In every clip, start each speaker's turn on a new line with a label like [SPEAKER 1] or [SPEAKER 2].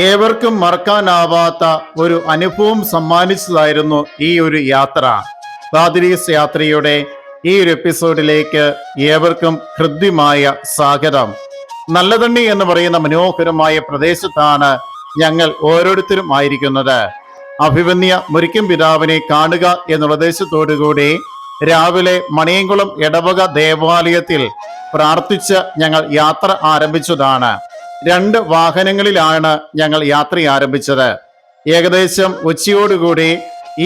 [SPEAKER 1] ഏവർക്കും മറക്കാനാവാത്ത ഒരു അനുഭവം സമ്മാനിച്ചതായിരുന്നു ഈ ഒരു യാത്ര. ബാദിരീസ് യാത്രയുടെ ഈ ഒരു എപ്പിസോഡിലേക്ക് ഏവർക്കും ഹൃദ്യമായ സ്വാഗതം. നല്ലതണ്ണി എന്ന് പറയുന്ന മനോഹരമായ പ്രദേശത്താണ് ഞങ്ങൾ ഓരോരുത്തരും ആയിരിക്കുന്നത്. അഭിമന്യ മുരിക്കും പിതാവിനെ കാണുക എന്നുള്ള ഉദ്ദേശത്തോടുകൂടി രാവിലെ മണിയങ്കുളം ഇടവക ദേവാലയത്തിൽ പ്രാർത്ഥിച്ച് ഞങ്ങൾ യാത്ര ആരംഭിച്ചതാണ്. രണ്ട് വാഹനങ്ങളിലാണ് ഞങ്ങൾ യാത്ര ആരംഭിച്ചത്. ഏകദേശം ഉച്ചയോടുകൂടി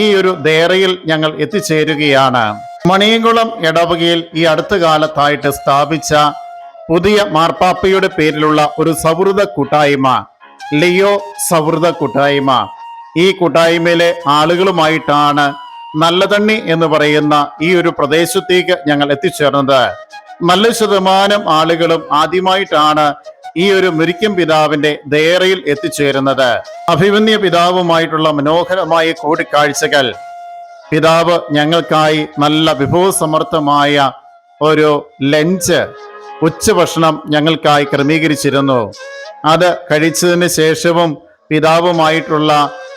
[SPEAKER 1] ഈ ഒരു ദേറയിൽ ഞങ്ങൾ എത്തിച്ചേരുകയാണ്. മണിയംകുളം ഇടവകയിൽ ഈ അടുത്ത കാലത്തായിട്ട് സ്ഥാപിച്ച പുതിയ മാർപ്പാപ്പയുടെ പേരിലുള്ള ഒരു സൗഹൃദ കൂട്ടായ്മ ലിയോ സൗഹൃദ കൂട്ടായ്മ. ഈ കൂട്ടായ്മയിലെ ആളുകളുമായിട്ടാണ് നല്ലതണ്ണി എന്ന് പറയുന്ന ഈ ഒരു പ്രദേശത്തേക്ക് ഞങ്ങൾ എത്തിച്ചേർന്നത്. നല്ല ശതമാനം ആളുകളും ആദ്യമായിട്ടാണ് ഈ ഒരു മുരിക്കും പിതാവിന്റെ ദയറയിൽ എത്തിച്ചേരുന്നത്. അഭിമന്യ പിതാവുമായിട്ടുള്ള മനോഹരമായ കൂടിക്കാഴ്ചകൾ പിതാവ് ഞങ്ങൾക്കായി നല്ല വിഭവസമർത്ഥമായ ഒരു ലഞ്ച് ഉച്ചഭക്ഷണം ഞങ്ങൾക്കായി ക്രമീകരിച്ചിരുന്നു. അത് കഴിച്ചതിന് ശേഷവും പിതാവുമായിട്ടുള്ള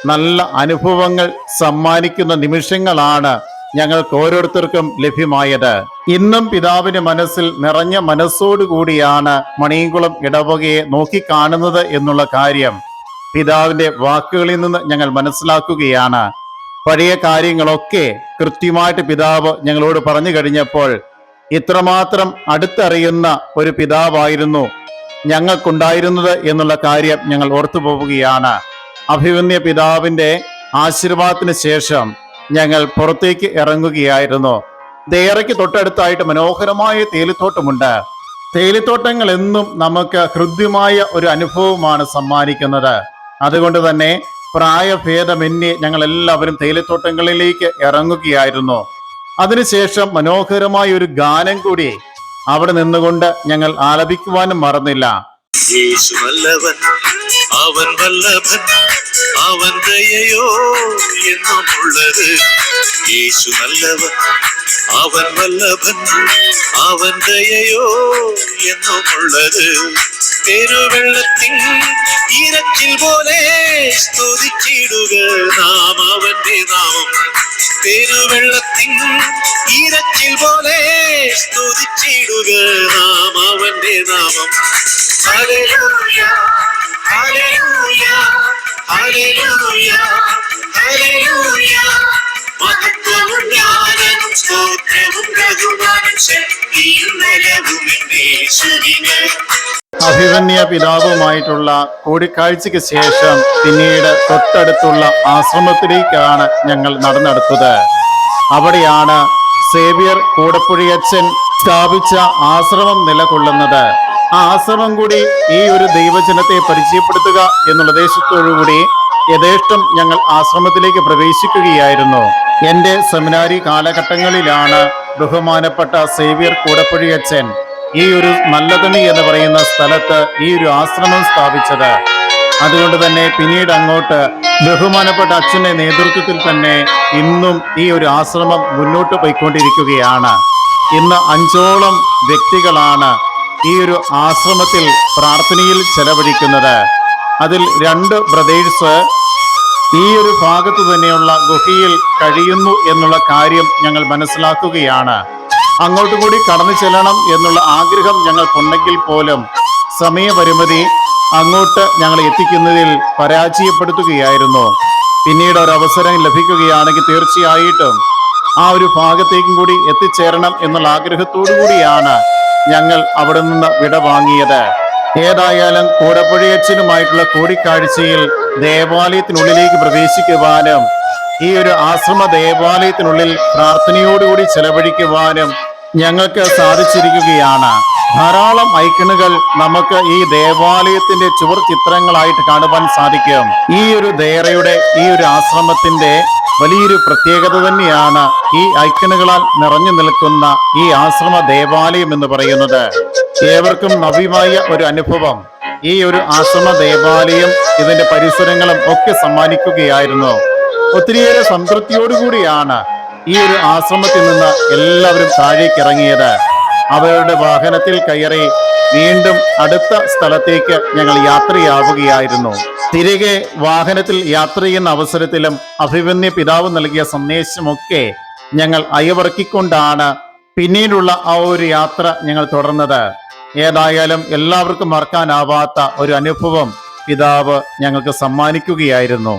[SPEAKER 1] നല്ല അനുഭവങ്ങൾ സമ്മാനിക്കുന്ന നിമിഷങ്ങളാണ് ഞങ്ങൾക്ക് ഓരോരുത്തർക്കും ലഭ്യമായത്. ഇന്നും പിതാവിന്റെ മനസ്സിൽ നിറഞ്ഞ മനസ്സോടുകൂടിയാണ് മണിയംകുളം ഇടവകയെ നോക്കിക്കാണുന്നത് എന്നുള്ള കാര്യം പിതാവിന്റെ വാക്കുകളിൽ നിന്ന് ഞങ്ങൾ മനസ്സിലാക്കുകയാണ്. പഴയ കാര്യങ്ങളൊക്കെ കൃത്യമായിട്ട് പിതാവ് ഞങ്ങളോട് പറഞ്ഞു കഴിഞ്ഞപ്പോൾ ഇത്രമാത്രം അടുത്തറിയുന്ന ഒരു പിതാവായിരുന്നു ഞങ്ങൾക്കുണ്ടായിരുന്നത് എന്നുള്ള കാര്യം ഞങ്ങൾ ഓർത്തു പോവുകയാണ്. അഭിമന്യ പിതാവിന്റെ ആശീർവാദത്തിന് ശേഷം ഞങ്ങൾ പുറത്തേക്ക് ഇറങ്ങുകയായിരുന്നു. ദേറയ്ക്ക് തൊട്ടടുത്തായിട്ട് മനോഹരമായ തേയിലത്തോട്ടമുണ്ട്. തേയിലത്തോട്ടങ്ങൾ എന്നും നമുക്ക് ഹൃദ്യമായ ഒരു അനുഭവമാണ് സമ്മാനിക്കുന്നത്. അതുകൊണ്ട് തന്നെ പ്രായഭേദമന്യേ ഞങ്ങൾ എല്ലാവരും തേയിലത്തോട്ടങ്ങളിലേക്ക് ഇറങ്ങുകയായിരുന്നു. അതിനുശേഷം മനോഹരമായ ഒരു ഗാനം കൂടി അവിടെ നിന്നുകൊണ്ട് ഞങ്ങൾ ആലപിക്കുവാനും മറന്നില്ല.
[SPEAKER 2] അവൻ വല്ലഭൻ അവൻ ദയയോ എന്നുമുള്ളത്. യേശു നല്ലവൻ അവൻ വല്ലഭൻ അവൻ ദയയോ എന്നുമുള്ളത്. പെരുവെള്ളത്തിൻ ഇരച്ചിൽ പോലെ സ്തുതിച്ചിടുക നാം അവന്റെ നാമം. പെരുവെള്ളത്തിൻ ഇരച്ചിൽ പോലെ സ്തുതിച്ചിടുക നാം അവന്റെ നാമം. Hallelujah hallelujah.
[SPEAKER 1] അഭിമന്യ പിതാവുമായിട്ടുള്ള കൂടിക്കാഴ്ചയ്ക്ക് ശേഷം പിന്നീട് തൊട്ടടുത്തുള്ള ആശ്രമത്തിലേക്കാണ് ഞങ്ങൾ നടന്നെടുത്തത്. അവിടെയാണ് സേവിയർ കൂടപ്പുഴയച്ചൻ സ്ഥാപിച്ച ആശ്രമം നിലകൊള്ളുന്നത്. ആ ആശ്രമം കൂടി ഈ ഒരു ദൈവജനത്തെ പരിചയപ്പെടുത്തുക എന്നുള്ള ഉദ്ദേശത്തോടുകൂടി യഥേഷ്ടം ഞങ്ങൾ ആശ്രമത്തിലേക്ക് പ്രവേശിക്കുകയായിരുന്നു. എന്റെ സെമിനാരി കാലഘട്ടങ്ങളിലാണ് ബഹുമാനപ്പെട്ട സേവിയർ അച്ഛൻ ഈ ഒരു നല്ലതണി എന്ന് പറയുന്ന സ്ഥലത്ത് ഈ ഒരു ആശ്രമം സ്ഥാപിച്ചത്. അതുകൊണ്ട് തന്നെ പിന്നീട് അങ്ങോട്ട് ബഹുമാനപ്പെട്ട അച്ഛന്റെ നേതൃത്വത്തിൽ തന്നെ ഇന്നും ഈ ഒരു ആശ്രമം മുന്നോട്ട് പോയിക്കൊണ്ടിരിക്കുകയാണ്. ഇന്ന് അഞ്ചോളം വ്യക്തികളാണ് ഈ ഒരു ആശ്രമത്തിൽ പ്രാർത്ഥനയിൽ ചെലവഴിക്കുന്നത്. അതിൽ രണ്ട് ബ്രദേഴ്സ് ഈ ഒരു ഭാഗത്ത് തന്നെയുള്ള ഗുഹയിൽ കഴിയുന്നു എന്നുള്ള കാര്യം ഞങ്ങൾ മനസ്സിലാക്കുകയാണ്. അങ്ങോട്ട് കൂടി കടന്നു ചെല്ലണം എന്നുള്ള ആഗ്രഹം ഞങ്ങൾക്കുണ്ടെങ്കിൽ പോലും സമയപരിമിതി അങ്ങോട്ട് ഞങ്ങൾ എത്തിക്കുന്നതിൽ പരാജയപ്പെടുത്തുകയായിരുന്നു. പിന്നീട് ഒരു അവസരം ലഭിക്കുകയാണെങ്കിൽ തീർച്ചയായിട്ടും ആ ഒരു ഭാഗത്തേക്കും കൂടി എത്തിച്ചേരണം എന്നുള്ള ആഗ്രഹത്തോടു കൂടിയാണ് ഞങ്ങൾ അവിടെ നിന്ന് വിട വാങ്ങിയത്. ഏതായാലും കൂടപ്പുഴയച്ചനുമായിട്ടുള്ള കൂടിക്കാഴ്ചയിൽ ദേവാലയത്തിനുള്ളിലേക്ക് പ്രവേശിക്കുവാനും ഈ ഒരു ആശ്രമ ദേവാലയത്തിനുള്ളിൽ പ്രാർത്ഥനയോടുകൂടി ചെലവഴിക്കുവാനും ഞങ്ങൾക്ക് സാധിച്ചിരിക്കുകയാണ്. ധാരാളം ഐക്കണുകൾ നമുക്ക് ഈ ദേവാലയത്തിന്റെ ചുവർ ചിത്രങ്ങളായിട്ട് കാണുവാൻ സാധിക്കും. ഈ ഒരു ദേറയുടെ ഈ ഒരു ആശ്രമത്തിന്റെ വലിയൊരു പ്രത്യേകത തന്നെയാണ് ഈ ഐക്കണുകളാൽ നിറഞ്ഞു നിൽക്കുന്ന ഈ ആശ്രമ ദേവാലയം എന്ന് പറയുന്നത്. ഏവർക്കും നവ്യമായ ഒരു അനുഭവം. ഈ ഒരു ആശ്രമ ദേവാലയം ഇതിന്റെ പരിസരങ്ങളും ഒക്കെ സമ്മാനിക്കുകയായിരുന്നു. ഒത്തിരിയേറെ സംതൃപ്തിയോടുകൂടിയാണ് ഈ ഒരു ആശ്രമത്തിൽ നിന്ന് എല്ലാവരും താഴേക്ക് ഇറങ്ങിയത്. അവരുടെ വാഹനത്തിൽ കയറി വീണ്ടും അടുത്ത സ്ഥലത്തേക്ക് ഞങ്ങൾ യാത്രയാവുകയായിരുന്നു. തിരികെ വാഹനത്തിൽ യാത്ര ചെയ്യുന്ന അവസരത്തിലും അഭിമന്യ പിതാവ് നൽകിയ സന്ദേശമൊക്കെ ഞങ്ങൾ അയവർക്കിക്കൊണ്ടാണ് പിന്നീടുള്ള ആ ഒരു യാത്ര ഞങ്ങൾ തുടർന്നത്. ഏതായാലും എല്ലാവർക്കും മറക്കാനാവാത്ത ഒരു അനുഭവം പിതാവ് ഞങ്ങൾക്ക് സമ്മാനിക്കുകയായിരുന്നു.